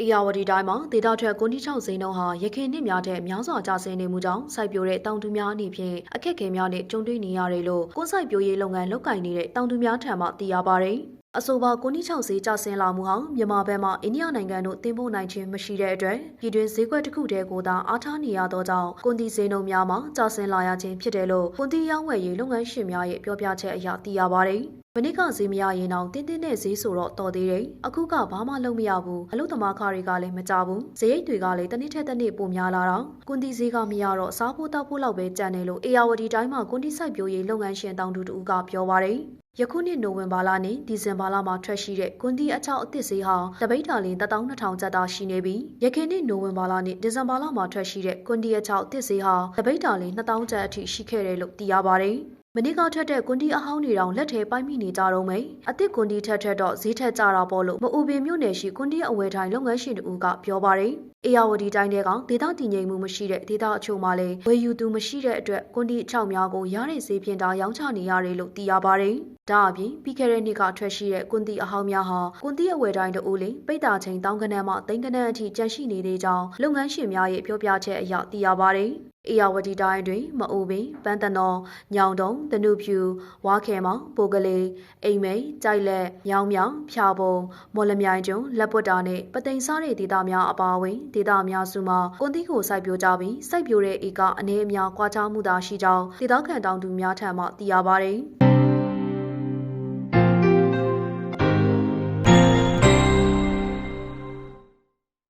ယာဝတီတိုင်းမှာဒေတာထွက်ကုန်တိချောက်စိမ်းနှုန်းဟာရခိုင်နှစ်များထက်များစွာကျဆင်းနေမှုကြောင့်စိုက်ပျိုးတဲ့တောင်သူများအနေဖြင့်အခက်အခဲများနဲ့ကြုံတွေ့နေရတယ်လို့ကိုယ်စိုက်ပျိုးရေးလုပ်ငန်းလုပ်ကိုင်နေတဲ့တောင်သူများထံမှသိရပါဗျ။အဆိုပါကုန်တိချောက်ဈေးကျဆင်းလာမှုဟာမြန်မာဘက်မှအိန္ဒိယနိုင်ငံတို့တင်ပို့နိုင်ခြင်းမရှိတဲ့အတွက်ပြည်တွင်းဈေးကွက်တစ်ခုတည်းကိုသာအားထားနေရသောကြောင့်ကုန်တီဈေးနှုန်းများမှာကျဆင်းလာရခြင်းဖြစ်တယ်လို့ကုန်တီရောင်းဝယ်ရေးလုပ်ငန်းရှင်များရဲ့ပြောပြချက်အရသိရပါဗျ။မ နစ်ကဈေးမရရင်တော့တင်းတင်းနဲ့ဈေးဆိုတော့တော်သေးတယ်အခုကဘာမှလုပ်မရဘူးအလုပ်သမားခတွေကလည်းမကြဘူးဈေးရိတ်တွေကလည်းတစ်နေ့ထက်တစ်နေ့ပိုများလာတော့ကွန်တီဈေးကမရတော့စားဖို့တောက်ဖို့လောက်ပဲကြံနေလို့အေယာဝတီတိုင်းမှာကွန်တီစိုက်ပျိုးရေးလုပ်ငန်းရှင်တောင်တူတူကပြောပါတယ်ယခုနှစ်နိုဝင်ဘာလနဲ့ဒီဇင်ဘာလမှာထွက်ရှိတဲ့ကွန်တီအချောက်အသစ်ဈေးဟာတပိတ်တာလင်း12000ကျပ်သာရှိနေပြီးယခင်နှစ်နိုဝင်ဘာလနဲ့ဒီဇင်ဘာလမှာထွက်ရှိတဲ့ကွန်တီအချောက်အသစ်ဈေးဟာတပိတ်တာလင်း2000ကျပ်အထိရှိခဲ့တယ်လို့သိရပါတယ် မနေ့ကထွက်တဲ့ကွန်တီအဟောင်းတွေတောင်လက်ထဲပိုက်မိနေကြတော့မယ်အသစ်ကွန်တီထက်ထက်တော့ဈေးထက်ကြတာပေါ့လို့မအူပင်မြို့နယ်ရှိကွန်တီအဝယ်ထိုင်လုပ်ငန်းရှင်တူကပြောပါတယ်အေယာဝတီတိုင်းတဲကောင်ဒေသတည်ငြိမ်မှုမရှိတဲ့ဒေသအချို့မှာလည်းဝယ်ယူသူမရှိတဲ့အတွက်ကွန်တီအချောက်များကိုရတဲ့ဈေးဖြင့်သာရောင်းချနေရတယ်လို့သိရပါတယ်ဒါအပြင်ပြီးခဲ့တဲ့နှစ်ကထွက်ရှိတဲ့ကွန်တီအဟောင်းများဟာကွန်တီအဝယ်တိုင်းတူလေးပိတ်တာချိန်တောင်းကနန်းမှသိန်းကနန်းအထိကျန်ရှိနေသေးကြောင်းလုပ်ငန်းရှင်များရဲ့ပြောပြချက်အရသိရပါတယ် အေယာဝတီတိုင်းတွင် မအိုပင်ပန်းတနော်ညောင်တုံတနုဖြူဝါခဲမောင်ပိုကလေးအိမ်မိန်ကြိုက်လက်မြောင်မြောင်ဖြာပုံမော်လမြိုင်ကျွန်းလက်ပွတ်တာနဲ့ပသိမ်စားတဲ့ဒေသများအပါအဝင်ဒေသများစုမှာကွန်တီကိုစိုက်ပျိုးကြပြီးစိုက်ပျိုးတဲ့ဧကအနေအများကွာခြားမှုသာရှိကြောင်းဒေသခံတောင်သူများထံမှသိရပါတယ်